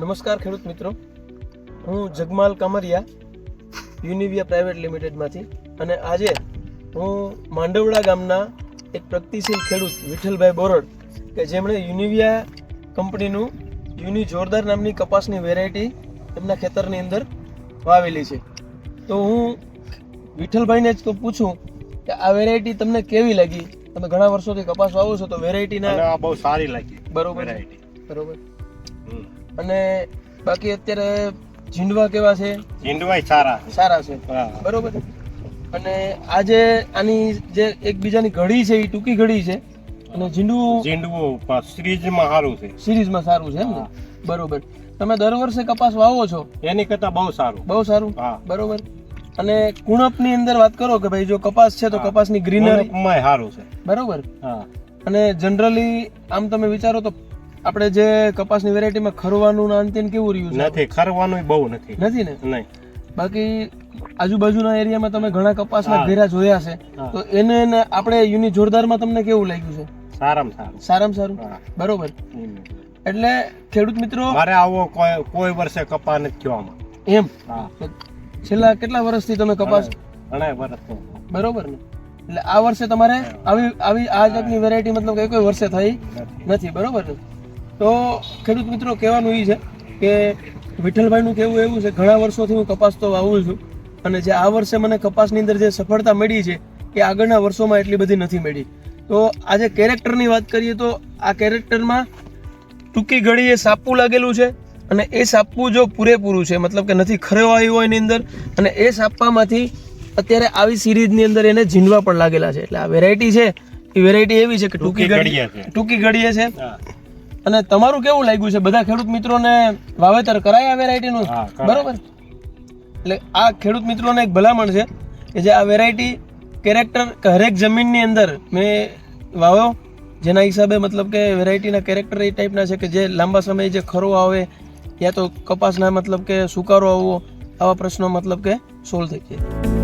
નમસ્કાર ખેડૂત મિત્રો. હું જગમાલ કામરિયા યુનિવિયા પ્રાઇવેટ લિમિટેડમાંથી અને આજે હું માંડવડા ગામના એક પ્રગતિશીલ ખેડૂત વિઠ્ઠલભાઈ બોરડ કે જેમણે યુનિવિયા કંપનીનું યુની જોરદાર નામની કપાસની વેરાયટી એમના ખેતરની અંદર વાવેલી છે. તો હું વિઠ્ઠલભાઈને જ પૂછું કે આ વેરાયટી તમને કેવી લાગી? તમે ઘણા વર્ષોથી કપાસ વાવો છો તો વેરાયટીના બહુ સારી લાગી. બરોબર બરોબર. હમ. અને બાકી અત્યારે ઝીંડવા કેવા છે? ઝીંડવાય સારા. સારા છે. હા. બરોબર. અને આજે આની જે એકબીજાની ઘડી છે એ ટૂંકી ઘડી છે. અને ઝીંડવું જીંડવું સિરીઝમાં સારું છે. સિરીઝમાં સારું છે એમ ને? બરોબર. તમે દર વર્ષે કપાસ વાવો છો? એની કરતા બહુ સારું. બહુ સારું? હા. બરોબર. અને કુણપની અંદર વાત કરો કે ભાઈ જો કપાસ છે તો કપાસની ગ્રીનરી? સારું છે. બરોબર. હા. અને જનરલી આમ તમે વિચારો તો આપણે જે કપાસની વેરાયટીમાં ખરવાનું ને અંતિમ કેવું રહ્યું નથી ખરવાનું બહુ નથી. નથી ને? નહીં. બાકી આજુબાજુના એરિયામાં તમે ઘણા કપાસના. ઘેરા જોયા છે. તો એને આપણે યુનિટ જોરદારમાં તમને કેવું લાગ્યું છે? સારામાં સારું. સારામાં સારું? બરોબર. એટલે ખેડૂત મિત્રો મારે આવો કોઈ કોઈ વર્ષે કપા નથી થયો એમ? હા. છેલ્લા કેટલા વર્ષથી તમે કપાસ ઘણા વર્ષ બરોબર ને? એટલે આ વર્ષે તમારે આવી આવી આ જાતની વેરાયટી મતલબ કે કોઈ વર્ષે થઈ નથી બરોબર ને? તો ખેડૂત મિત્રો કહેવાનું એ છે કે વિઠ્ઠલભાઈનું કહેવું એવું છે ઘણા વર્ષોથી હું કપાસ તો વાવું છું અને જે આ વર્ષે મને કપાસની અંદર જે સફળતા મળી છે એ આગળના વર્ષોમાં એટલી બધી નથી મળી. તો આજે કેરેક્ટરની વાત કરીએ તો આ કેરેક્ટરમાં ટૂંકી ઘડીએ સાપુ લાગેલું છે અને એ સાપુ જો પૂરેપૂરું છે મતલબ કે નથી ખરેવાયું હોય એની અંદર અને એ સાપામાંથી અત્યારે આવી સિરીઝની અંદર એને ઝીંડવા પણ લાગેલા છે. એટલે આ વેરાયટી છે એ વેરાયટી એવી છે કે ટૂંકી ઘડીએ ટૂંકી ઘડીએ છે. અને તમારું કેવું લાગ્યું છે? બધા ખેડૂત મિત્રોને વાવેતર કરાય આ વેરાયટીનું બરોબર? એટલે આ ખેડૂત મિત્રોને એક ભલામણ છે કે જે આ વેરાયટી કેરેક્ટર હરેક જમીનની અંદર મેં વાવ્યો જેના હિસાબે મતલબ કે વેરાયટીના કેરેક્ટર એ ટાઈપના છે કે જે લાંબા સમયે જે ખરો આવે યા તો કપાસના મતલબ કે સુકારો આવવો આવા પ્રશ્નો મતલબ કે સોલ્વ થઈ જાય.